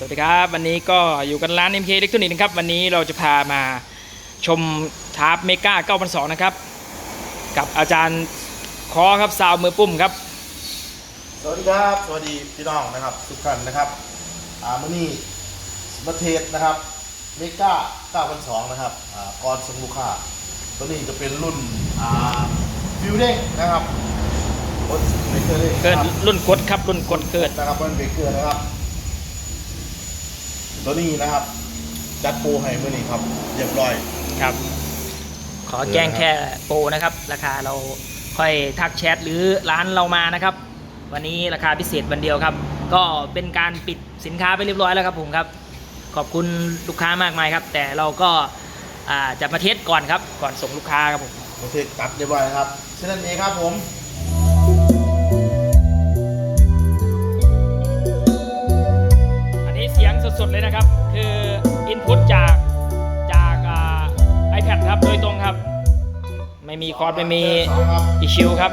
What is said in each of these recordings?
สวัสดีครับ วันนี้ก็อยู่กันร้าน MK Electronics นะครับ วันนี้เราจะพามาชมทาร์ปเมกา9,200นะครับ กับอาจารย์คอครับซาวมือปุ้มครับ สวัสดีครับ สวัสดีพี่น้องนะครับ ทุกท่านนะครับอ่ามื่อนี้มาเทสนะครับเมกา9,200นะครับอ่าก่อนส่งลูกค้าตัวนี้จะเป็นรุ่นอ่าฟิวเด้งนะครับรถเบรกเกอร์เด้งเกิดนะครับรุ่นกดครับรุ่นกดเกิด นะครับเป็นเบรกเกอร์นะครับ ตัวนี้นะครับ จัดโปรให้มื่อนี้ครับเรียบร้อย ครับ ขอแจ้งแค่โปรนะครับ ราคาเราค่อยทักแชทหรือร้านเรามานะครับ วันนี้ราคาพิเศษวันเดียวครับ ก็เป็นการปิดสินค้าไปเรียบร้อยแล้วครับผมครับ ขอบคุณลูกค้ามากมายครับ แต่เราก็อ่าจะมาเทสก่อนครับ ก่อนส่งลูกค้าครับผม โอเคตัดเรียบร้อยนะครับเช่นนั้นเองครับผม สียงสดๆเลยนะครับ คืออินพุตจากจากไอแพดครับ โดยตรงครับ ไม่มีคอร์ดไม่มีสองครับอีชิวครับ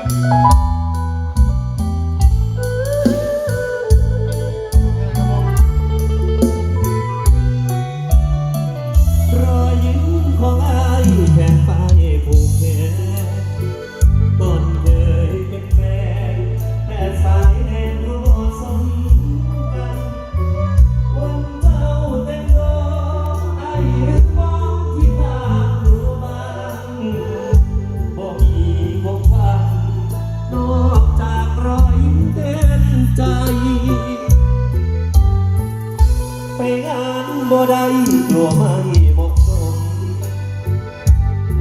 บ่ได้กลัวไม่เหมาะสม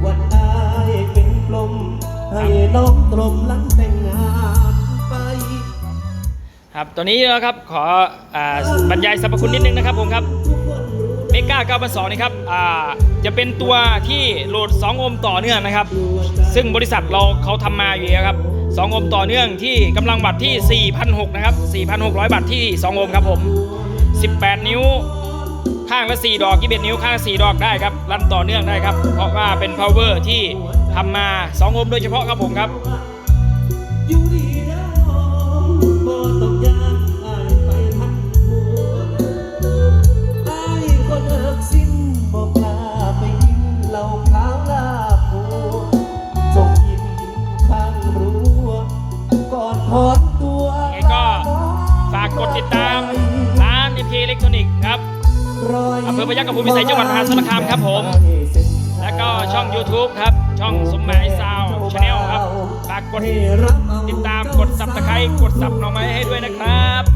วันอายเป็นลม ให้น้องตรมหลังแต่งงานไป ครับตัวนี้นะครับขออาบรรยายสรรพคุณนิดนึงนะครับผมครับเมกา9,200นี่ครับอ่าจะเป็นตัวที่โหลด 2 โอห์มต่อเนื่องนะครับ ซึ่งบริษัทเราเขาทำมาอยู่แล้วครับ 2 โอห์มต่อเนื่องที่กำลังวัตต์ที่ 4,600 นะครับ 4,600 วัตต์ที่ 2 โอห์มครับผม 18 นิ้ว ข้างละ 4 ดอก21นิ้วข้างละ4ดอกได้ครับรันต่อเนื่องได้ครับ เพราะว่าเป็น power ที่ทำมา 2 โอห์มโดยเฉพาะครับผมครับอยู่ดีแล้วบ่ต้องยานอายไปทันหัวอายคนเอิกสิ้นบ่กล้าไปกินเหล้าขาวลาบัวจงยิ้มข้างรั้วก่อนถอนตัวยังไงก็ฝากกดติดตามร้าน MP Electronic ครับ อำเภอพยัคฆภูมิพิสัยจังหวัดมหาสารคามครับผม แล้วก็ช่อง YouTube ครับ ช่องสมหมายซาวชาแนลครับฝากกดติดตามกดซับสไครต์กดซับน้องไม้ให้ด้วยนะครับ